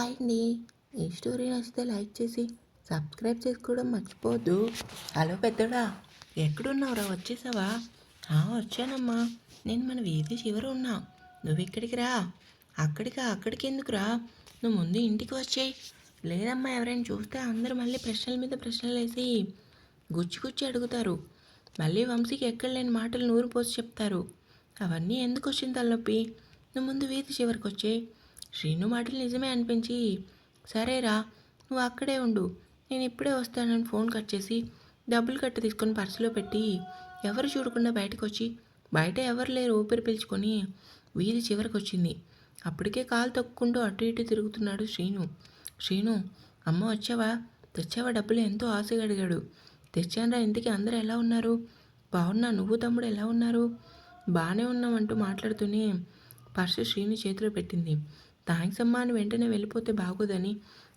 Hi అండి. ఈ story నచ్చితే లైక్ చేసి సబ్స్క్రైబ్ చేసుకోవడం మర్చిపోవద్దు. హలో పెద్దడా ఎక్కడున్నావురా? వచ్చేసావా? "ఆ, వచ్చానమ్మా. నేను మన వీధి చివర ఉన్నా. నువ్వు ఇక్కడికి రా. అక్కడికా అక్కడికి ఎందుకురా నువ్వు ముందు ఇంటికి వచ్చేయి. లేదమ్మా ఎవరైనా చూస్తే అందరూ మళ్ళీ ప్రశ్నల మీద ప్రశ్నలు వేసి గుచ్చి గుచ్చి అడుగుతారు. మళ్ళీ వంశీకి ఎక్కడ లేని మాటలు నూరు పోసి చెప్తారు. అవన్నీ ఎందుకు వచ్చింది తలనొప్పి? నువ్వు ముందు వీధి చివరికి వచ్చేయి. శ్రీను మాటలు నిజమే అనిపించి సరేరా నువ్వు అక్కడే ఉండు. నేను ఇప్పుడే వస్తానని ఫోన్ కట్ చేసి డబ్బులు కట్టి తీసుకొని పర్సులో పెట్టి ఎవరు చూడకుండా బయటకు వచ్చి బయట ఎవరు లేరు ఊపిరి పీల్చుకొని వీధి చివరికి వచ్చింది అప్పటికే కాలు తొక్కుంటూ అటు ఇటు తిరుగుతున్నాడు శ్రీను. శ్రీను అమ్మ వచ్చావా? తెచ్చావా డబ్బులు? ఎంతో ఆశగా అడిగాడు. తెచ్చానరా ఇంటికి అందరూ ఎలా ఉన్నారు? బాగున్నా నువ్వు తమ్ముడు ఎలా ఉన్నారు? బాగానే ఉన్నామంటూ మాట్లాడుతూనే పర్సు శ్రీని చేతిలో పెట్టింది. థ్యాంక్స్ అమ్మా అని వెంటనే వెళ్ళిపోతే బాగోదని.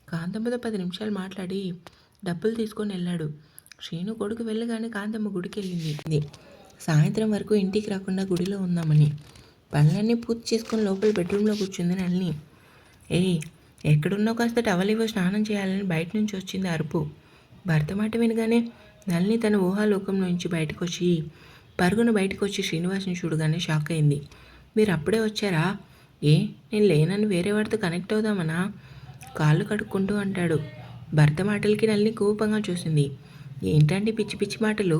కాంతమ్మతో పది నిమిషాలు మాట్లాడి డబ్బులు తీసుకొని వెళ్ళాడు. శ్రీను కొడుకు వెళ్ళగానే కాంతమ్మ గుడికి వెళ్ళింది. సాయంత్రం వరకు ఇంటికి రాకుండా గుడిలో ఉందామని. పనులన్నీ పూర్తి చేసుకొని లోపల బెడ్రూమ్లో కూర్చుంది నల్ని ఏయ్ ఎక్కడున్నా కాస్త టవల్ ఇవ్వ స్నానం చేయాలని బయట నుంచి వచ్చింది అరుపు. భర్త మాట వినగానే నల్ని తన ఊహాలోకం నుంచి బయటకు వచ్చి పరుగున బయటకు వచ్చి శ్రీనివాస్ని చూడగానే షాక్ అయింది. మీరు అప్పుడే వచ్చారా? ఏ నేను లేనని వేరే వాడితో కనెక్ట్ అవుదామనా? కాళ్ళు కడుక్కుంటూ అంటాడు. భర్త మాటలకి నల్లి కోపంగా చూసింది. ఏంటండి పిచ్చి పిచ్చి మాటలు?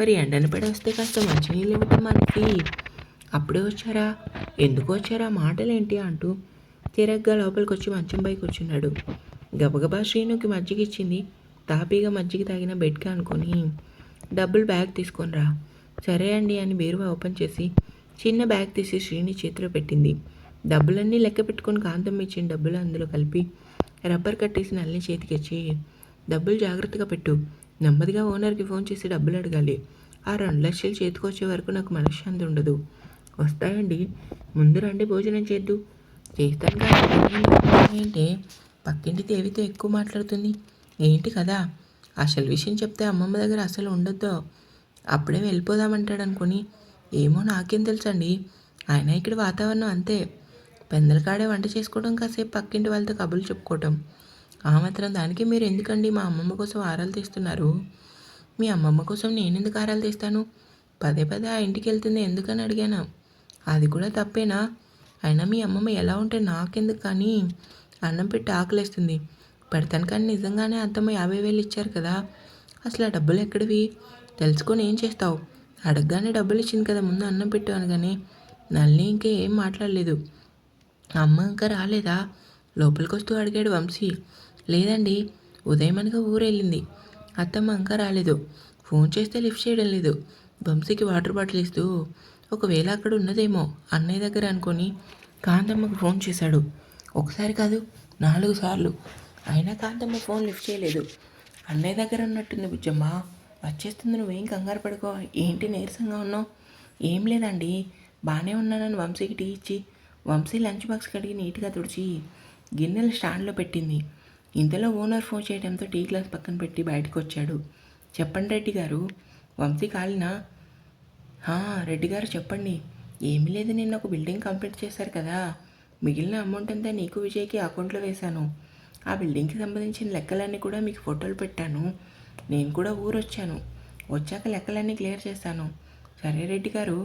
మరి ఎండని పడి వస్తే కాస్త మంచినీళ్ళు ఇవ్వటం మనకి. అప్పుడే వచ్చారా? ఎందుకు వచ్చారా? మాటలేంటి? అంటూ తిరగ్గా లోపలికి వచ్చి మంచం పైకి కూర్చున్నాడు. గబగబా శ్రీనుకి మజ్జిగ ఇచ్చింది. తాపీగా మజ్జిగ తాగిన బెడ్కి అనుకొని డబ్బులు బ్యాగ్ తీసుకొని రా. సరే అండి అని బీరువా ఓపెన్ చేసి చిన్న బ్యాగ్ తీసి శ్రీని చేతిలో పెట్టింది. డబ్బులన్నీ లెక్క పెట్టుకొని కాంతం ఇచ్చిన డబ్బులు అందులో కలిపి రబ్బర్ కట్టేసి నల్లని చేతికిచ్చి డబ్బులు జాగ్రత్తగా పెట్టు. నెమ్మదిగా ఓనర్కి ఫోన్ చేసి డబ్బులు అడగాలి. ఆ రెండు లక్షలు చేతికొచ్చే వరకు నాకు మనశ్శాంతి ఉండదు. వస్తాయండి. ముందు రండి భోజనం చేద్దు. చేస్తాను కానీ ఏంటి పక్కింటి దేవితో ఎక్కువ మాట్లాడుతుంది. ఏంటి కదా అసలు విషయం చెప్తే అమ్మమ్మ దగ్గర అసలు ఉండొద్దో. అప్పుడే వెళ్ళిపోదామంటాడు అనుకుని. ఏమో నాకేం తెలుసండి. ఆయన ఇక్కడ వాతావరణం అంతే. పెందల కాడే వంట చేసుకోవడం కాసేపు పక్కింటి వాళ్ళతో కబుర్లు చెప్పుకోవటం. ఆ మాత్రం దానికి మీరు ఎందుకండి మా అమ్మమ్మ కోసం ఆరాలు తీస్తున్నారు? మీ అమ్మమ్మ కోసం నేను ఎందుకు ఆరాలు తీస్తాను? పదే పదే ఆ ఇంటికి వెళ్తుంది ఎందుకని అడిగాను. అది కూడా తప్పేనా? అయినా మీ అమ్మమ్మ ఎలా ఉంటే నాకెందుకు కానీ అన్నం పెట్టి ఆకలేస్తుంది. పెడతాను కానీ నిజంగానే అత్తమ్మ యాభై వేలు ఇచ్చారు కదా. అసలు ఆ డబ్బులు ఎక్కడివి? తెలుసుకొని ఏం చేస్తావు? అడగగానే డబ్బులు ఇచ్చింది కదా ముందు అన్నం పెట్టు అనగానే. నల్లి ఇంకా ఏం మాట్లాడలేదు. అమ్మ ఇంకా రాలేదా? లోపలికి వస్తూ అడిగాడు వంశీ. లేదండి ఉదయం అనగా ఊరెళ్ళింది. అత్తమ్మ ఇంకా రాలేదు. ఫోన్ చేస్తే లిఫ్ట్ చేయడం లేదు. వంశీకి వాటర్ బాటిల్ ఇస్తూ ఒకవేళ అక్కడ ఉన్నదేమో అన్నయ్య దగ్గర అనుకొని కాంతమ్మకు ఫోన్ చేశాడు. ఒకసారి కాదు నాలుగు సార్లు. అయినా కాంతమ్మ ఫోన్ లిఫ్ట్ చేయలేదు. అన్నయ్య దగ్గర ఉన్నట్టుంది బుజ్జమ్మ. వచ్చేస్తుంది నువ్వేం కంగారు పడుకో. ఏంటి నీరసంగా ఉన్నావు? ఏం లేదండి బాగానే ఉన్నానని వంశీకి టీ ఇచ్చి వంశీ లంచ్ బాక్స్ కడిగి నీట్గా తుడిచి గిన్నెలు స్టాండ్లో పెట్టింది. ఇంతలో ఓనర్ ఫోన్ చేయడంతో టీ గ్లాస్ పక్కన పెట్టి బయటకు వచ్చాడు చెప్పండి రెడ్డి గారు. వంశీ కాలినా రెడ్డి గారు చెప్పండి. ఏమీ లేదు నిన్న ఒక బిల్డింగ్ కంప్లీట్ చేశారు కదా. మిగిలిన అమౌంట్ అంతా నీకు విజయ్కి అకౌంట్లో వేశాను. ఆ బిల్డింగ్కి సంబంధించిన లెక్కలన్నీ కూడా మీకు ఫోటోలు పెట్టాను. నేను కూడా ఊరు వచ్చాను వచ్చాక లెక్కలన్నీ క్లియర్ చేస్తాను. సరే రెడ్డి గారు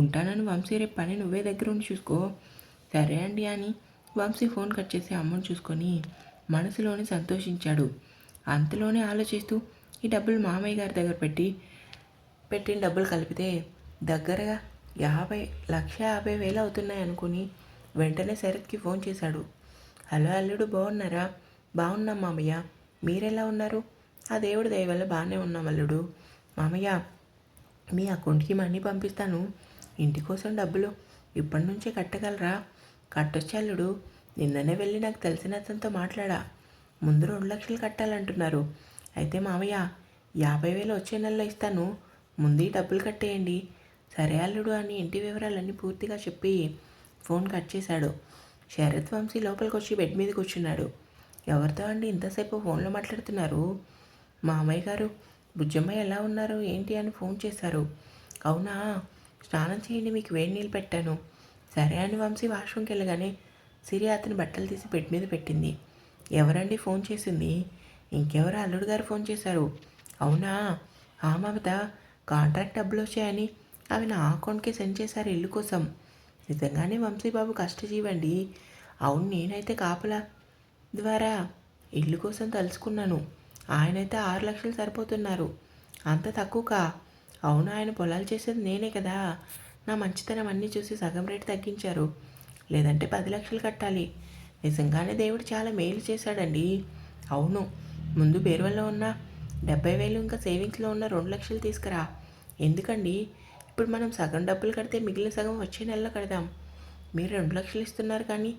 ఉంటానని వంశీ రేపు పని నువ్వే దగ్గర ఉండి చూసుకో. సరే అండి అని వంశీ ఫోన్ కట్ చేసి అమౌంట్ చూసుకొని మనసులోనే సంతోషించాడు. అంతలోనే ఆలోచిస్తూ ఈ డబ్బులు మామయ్య గారి దగ్గర పెట్టి పెట్టిన డబ్బులు కలిపితే దగ్గరగా యాభై లక్ష యాభై వేలు అవుతున్నాయి అనుకుని వెంటనే శరత్కి ఫోన్ చేశాడు. హలో అల్లుడు బాగున్నారా బాగున్నాం మామయ్య. మీరెలా ఉన్నారు? ఆ దేవుడి దయ వల్ల బాగానే ఉన్నాం అల్లుడు. మామయ్య మీ అకౌంట్కి మనీ పంపిస్తాను. ఇంటి కోసం డబ్బులు ఇప్పటి నుంచే కట్టగలరా? కట్టొచ్చు అల్లుడు నిన్ననే వెళ్ళి నాకు తెలిసిన అతనితో మాట్లాడా. ముందు రెండు లక్షలు కట్టాలంటున్నారు. అయితే మామయ్య యాభై వేలు వచ్చే నెలలో ఇస్తాను. ముందు ఈ డబ్బులు కట్టేయండి. సరే అల్లుడు అని ఇంటి వివరాలన్నీ పూర్తిగా చెప్పి ఫోన్ కట్ చేశాడు. శరత్ వంశీ లోపలికి వచ్చి బెడ్ మీద కూర్చున్నాడు. ఎవరితో అండి ఇంతసేపు ఫోన్లో మాట్లాడుతున్నారు? మామయ్య గారు బుజ్జమ్మ ఎలా ఉన్నారు ఏంటి అని ఫోన్ చేశారు. అవునా? స్నానం చేయండి మీకు వేడి నీళ్ళు పెట్టాను. సరే అని వంశీ వాష్రూమ్కి వెళ్ళగానే సిరి అతని బట్టలు తీసి బెడ్ మీద పెట్టింది. ఎవరండి ఫోన్ చేసింది? ఇంకెవరు అల్లుడు గారు ఫోన్ చేశారు? అవునా? ఆ మమత కాంట్రాక్ట్ డబ్బులు వచ్చాయని అవి నా అకౌంట్కి సెండ్ చేశారు ఇల్లు కోసం. నిజంగానే వంశీబాబు కష్టజీవండి. అవును నేనైతే కాపలా ద్వారా ఇల్లు కోసం తలుచుకున్నాను. ఆయనైతే ఆరు లక్షలు సరిపోతున్నారు. అంత తక్కువకా? అవును ఆయన పొలాలు చేసేది నేనే కదా. నా మంచితనం అన్నీ చూసి సగం రేటు తగ్గించారు. లేదంటే పది లక్షలు కట్టాలి. నిజంగానే దేవుడు చాలా మేలు చేశాడండి. అవును ముందు బేరువల్లో ఉన్న డెబ్బై వేలు ఇంకా సేవింగ్స్లో ఉన్న రెండు లక్షలు తీసుకురా. ఎందుకండి? ఇప్పుడు మనం సగం డబ్బులు కడితే మిగిలిన సగం వచ్చే నెలలో కడదాం. మీరు రెండు లక్షలు ఇస్తున్నారు కానీ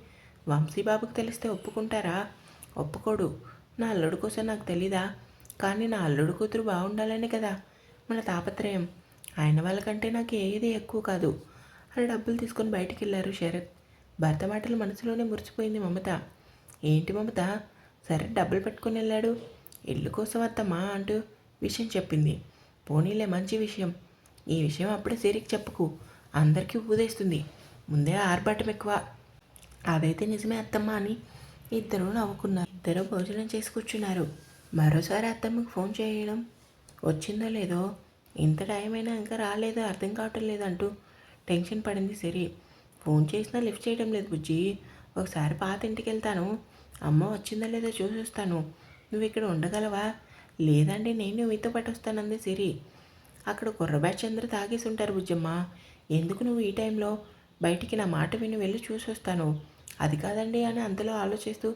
వంశీబాబుకి తెలిస్తే ఒప్పుకుంటారా? ఒప్పుకోడు. నా అల్లుడు కోసం నాకు తెలీదా? కానీ నా అల్లుడు కూతురు బాగుండాలనే కదా మన తాపత్రయం. ఆయన వాళ్ళకంటే నాకు ఏది ఎక్కువ కాదు. అని డబ్బులు తీసుకొని బయటికి వెళ్ళారు శరత్. భర్త మాటలు మనసులోనే మురిచిపోయింది మమత. ఏంటి మమత? సరే డబ్బులు పెట్టుకుని వెళ్ళాడు. ఇల్లు కోసం అత్తమ్మా అంటూ విషయం చెప్పింది. పోనీలే మంచి విషయం. ఈ విషయం అప్పుడే సిరికి చెప్పుకు. అందరికీ ఊదేస్తుంది. ముందే ఆర్భాటం ఎక్కువ. అదైతే నిజమే అత్తమ్మ అని ఇద్దరూ నవ్వుకున్నారు. ఇద్దరు భోజనం చేసి కూర్చున్నారు. మరోసారి అత్తమ్మకు ఫోన్ చేయడం వచ్చిందో లేదో ఇంత టైం అయినా ఇంకా రాలేదో? అర్థం కావటం లేదంటూ టెన్షన్ పడింది సిరి. ఫోన్ చేసినా లిఫ్ట్ చేయడం లేదు బుజ్జి. ఒకసారి పాత ఇంటికి వెళ్తాను. అమ్మ వచ్చిందా లేదో చూసి వస్తాను. నువ్వు ఇక్కడ ఉండగలవా? లేదండి నేను మీతో పాటు వస్తానంది సిరి. అక్కడ కుర్ర చంద్ర తాగేసి ఉంటారు బుజ్జమ్మ. ఎందుకు నువ్వు ఈ టైంలో? బయటికి నా మాట విని వెళ్ళి చూసి వస్తాను. అది కాదండి అని అంతలో ఆలోచిస్తూ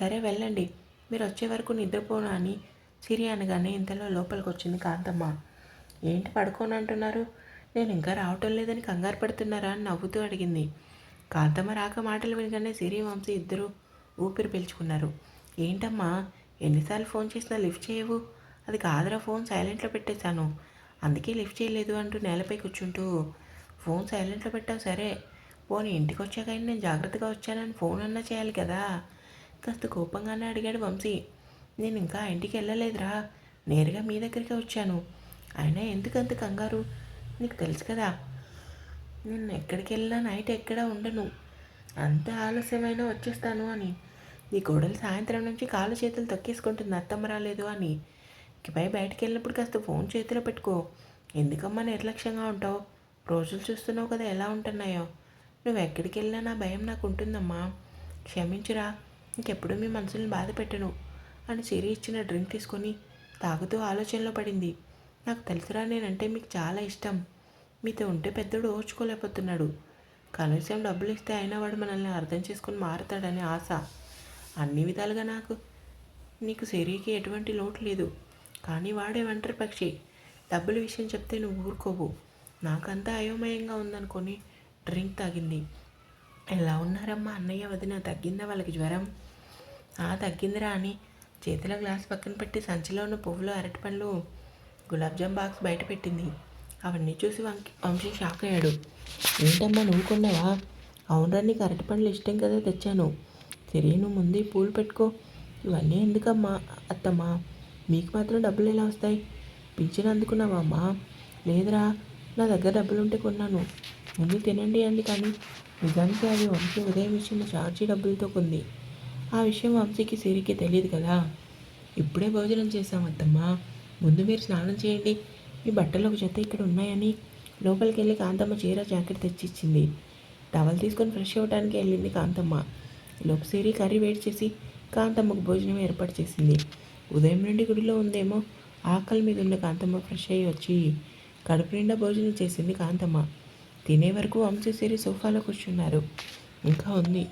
సరే వెళ్ళండి. మీరు వచ్చే వరకు నిద్రపోను అని సిరి అనగానే ఇంతలో లోపలికి వచ్చింది కాంతమ్మ. ఏంటి పడుకోను అంటున్నారు? నేను ఇంకా రావటం లేదని కంగారు పడుతున్నారా అని నవ్వుతూ అడిగింది. కాంతమ్మ రాక మాటలు వినగానే సిరి వంశీ ఇద్దరు ఊపిరి పీల్చుకున్నారు. ఏంటమ్మా ఎన్నిసార్లు ఫోన్ చేసినా లిఫ్ట్ చేయవు? అది కాదురా ఫోన్ సైలెంట్లో పెట్టేశాను. అందుకే లిఫ్ట్ చేయలేదు అంటూ నేలపై కూర్చుంటూ ఫోన్ సైలెంట్లో పెట్టావు సరే పోనీ ఇంటికి వచ్చాకైనా నేను జాగ్రత్తగా వచ్చానని ఫోన్ అన్నా చేయాలి కదా? కాస్త కోపంగానే అడిగాడు వంశీ. నేను ఇంకా ఇంటికి వెళ్ళలేదురా నేరుగా మీ దగ్గరికి వచ్చాను. అయినా ఎందుకు అంత కంగారు? నీకు తెలుసు కదా నేను ఎక్కడికి వెళ్ళినా నైట్ ఎక్కడ ఉండను. అంత ఆలస్యమైనా వచ్చేస్తాను అని. నీ కోడలు సాయంత్రం నుంచి కాళ్ళు చేతులు తొక్కేసుకుంటుంది అత్తమ్మ రాలేదు అని. ఇకపై బయటికి వెళ్ళినప్పుడు కాస్త ఫోన్ చేతిలో పెట్టుకో. ఎందుకమ్మా నిర్లక్ష్యంగా ఉంటావు? రోజులు చూస్తున్నావు కదా ఎలా ఉంటున్నాయో? నువ్వు ఎక్కడికి వెళ్ళినా నా భయం నాకు ఉంటుందమ్మా. క్షమించురా ఇంకెప్పుడు మీ మనసుని బాధ పెట్టను అని సిరి ఇచ్చిన డ్రింక్ తీసుకొని తాగుతూ ఆలోచనలో పడింది. నాకు తెలుసురా నేనంటే మీకు చాలా ఇష్టం. మీతో ఉంటే పెద్దోడు ఓర్చుకోలేకపోతున్నాడు. కనీసం డబ్బులు ఇస్తే అయినా వాడు మనల్ని అర్థం చేసుకుని మారుతాడని ఆశ. అన్ని విధాలుగా నాకు నీకు శరీరకి ఎటువంటి లోటు లేదు. కానీ వాడే ఒంటరి పక్షి. డబ్బుల విషయం చెప్తే నువ్వు ఊరుకోవు. నాకంతా అయోమయంగా ఉందనుకొని డ్రింక్ తాగింది. ఎలా ఉన్నారమ్మా అన్నయ్య వదిన? తగ్గిందా వాళ్ళకి జ్వరం? ఆ తగ్గిందిరా అని. చేతిలో గ్లాస్ పక్కన పెట్టి సంచిలో ఉన్న పువ్వులు అరటిపండ్లు గులాబ్జామ్ బాక్స్ బయట పెట్టింది. అవన్నీ చూసి వంకి వంశీ షాక్ అయ్యాడు. ఏంటమ్మా నువ్వు కొన్నావా? అవునరా నీకు అరటిపండ్లు ఇష్టం కదా తెచ్చాను. సరే నువ్వు ముందే పూలు పెట్టుకో. ఇవన్నీ ఎందుకమ్మా అత్తమ్మా? మీకు మాత్రం డబ్బులు ఎలా వస్తాయి? పింఛన్ అందుకున్నావా అమ్మా? లేదురా నా దగ్గర డబ్బులు ఉంటే కొన్నాను. ముందు తినండి అండి కానీ నిజానికి అది వంశీ ఉదయం ఇచ్చిన ఛార్జీ డబ్బులతో కొంది. ఆ విషయం వంశీకి సిరికి తెలియదు కదా. ఇప్పుడే భోజనం చేశాం అత్తమ్మా. ముందు మీరు స్నానం చేయండి. మీ బట్టలు ఒక జత ఇక్కడ ఉన్నాయని లోపలికి వెళ్ళి కాంతమ్మ చీర జాకెట్ తెచ్చిచ్చింది. టవల్ తీసుకొని ఫ్రెష్ అవ్వడానికి వెళ్ళింది కాంతమ్మ. లోపు సిరి కర్రీ వేడి చేసి కాంతమ్మకు భోజనం ఏర్పాటు చేసింది. ఉదయం నుండి గుడిలో ఉందేమో ఆకలి మీద ఉన్న కాంతమ్మ ఫ్రెష్ అయ్యి వచ్చి కడుపు నిండా భోజనం చేసింది కాంతమ్మ. తినే వరకు వంశీ సోఫాలో కూర్చున్నారు. ఇంకా ఉంది.